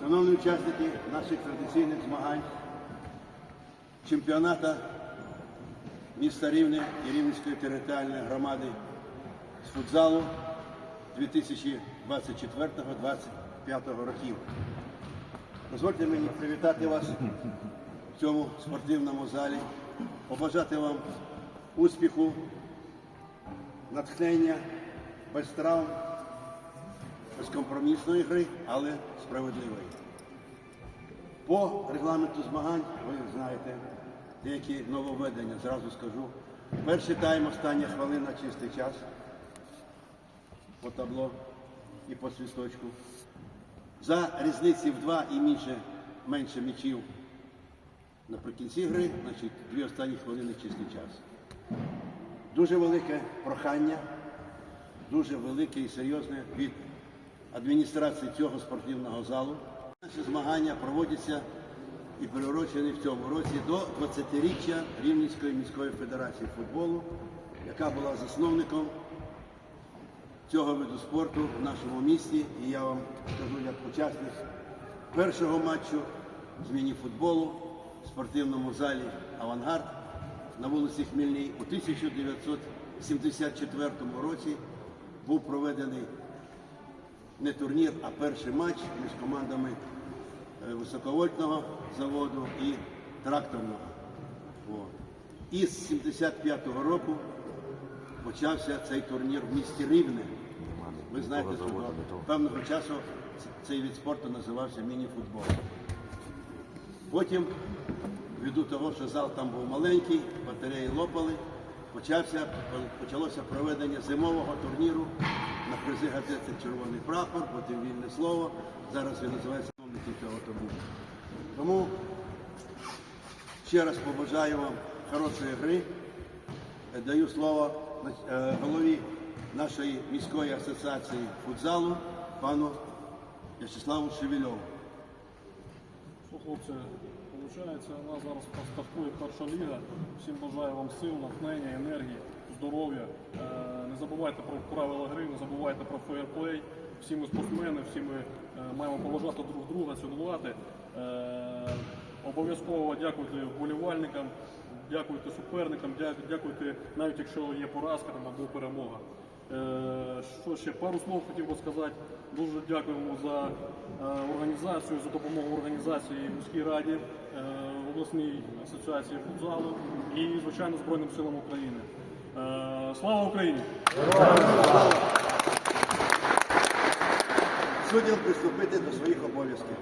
Шановні учасники наших традиційних змагань, чемпіоната міста Рівне і Рівненської територіальної громади з футзалу 2024-2025 років. Дозвольте мені привітати вас в цьому спортивному залі, побажати вам успіху, натхнення, без травм, безкомпромісної гри, але справедливої. По регламенту змагань, ви знаєте, деякі нововведення, зразу скажу. Перший тайм, остання хвилина, чистий час по табло і по свісточку. За різниці в два і менше, менше м'ячів наприкінці гри, значить, дві останні хвилини чистий час. Дуже велике прохання, дуже велике і серйозне від адміністрації цього спортивного залу. Наші змагання проводяться і приурочені в цьому році до 20-річчя Рівненської міської федерації футболу, яка була засновником цього виду спорту в нашому місті. І я вам скажу як учасник першого матчу з міні-футболу в спортивному залі Авангард на вулиці Хмільній у 1974 році був проведений не турнір, а перший матч між командами е, високовольтного заводу і тракторного. І з 75-го року почався цей турнір в місті Рівне. Ви знаєте, що певного часу цей від спорту називався міні-футбол. Потім, ввиду того, що зал там був маленький, батареї лопали, почався, почалося проведення зимового турніру на призи газети Червоний прапор, потім вільне слово. Зараз він називається «Мовників цього турніру. Тому ще раз побажаю вам хорошої гри. Е, Даю слово е, голові нашої міської асоціації футзалу, пану В'ячеславу Шевельову. Що, хлопці, виходить, у нас зараз стартує перша ліга. Всім бажаю вам сил, натхнення, енергії, здоров'я. Е, Не забувайте про правила гри, не забувайте про фейерплей. Всі ми спортсмени, всі ми е, маємо поважати друг друга, цінувати. Е, Обов'язково дякуйте вболівальникам, дякуйте суперникам, дякуйте, навіть якщо є поразка або перемога. Що ще пару слов хотів би сказати. Дуже дякуємо за організацію, за допомогу організації міській раді, обласній асоціації футзалу і, звичайно, Збройним силам України. Е, Слава Україні! Суддям приступити до своїх обов'язків.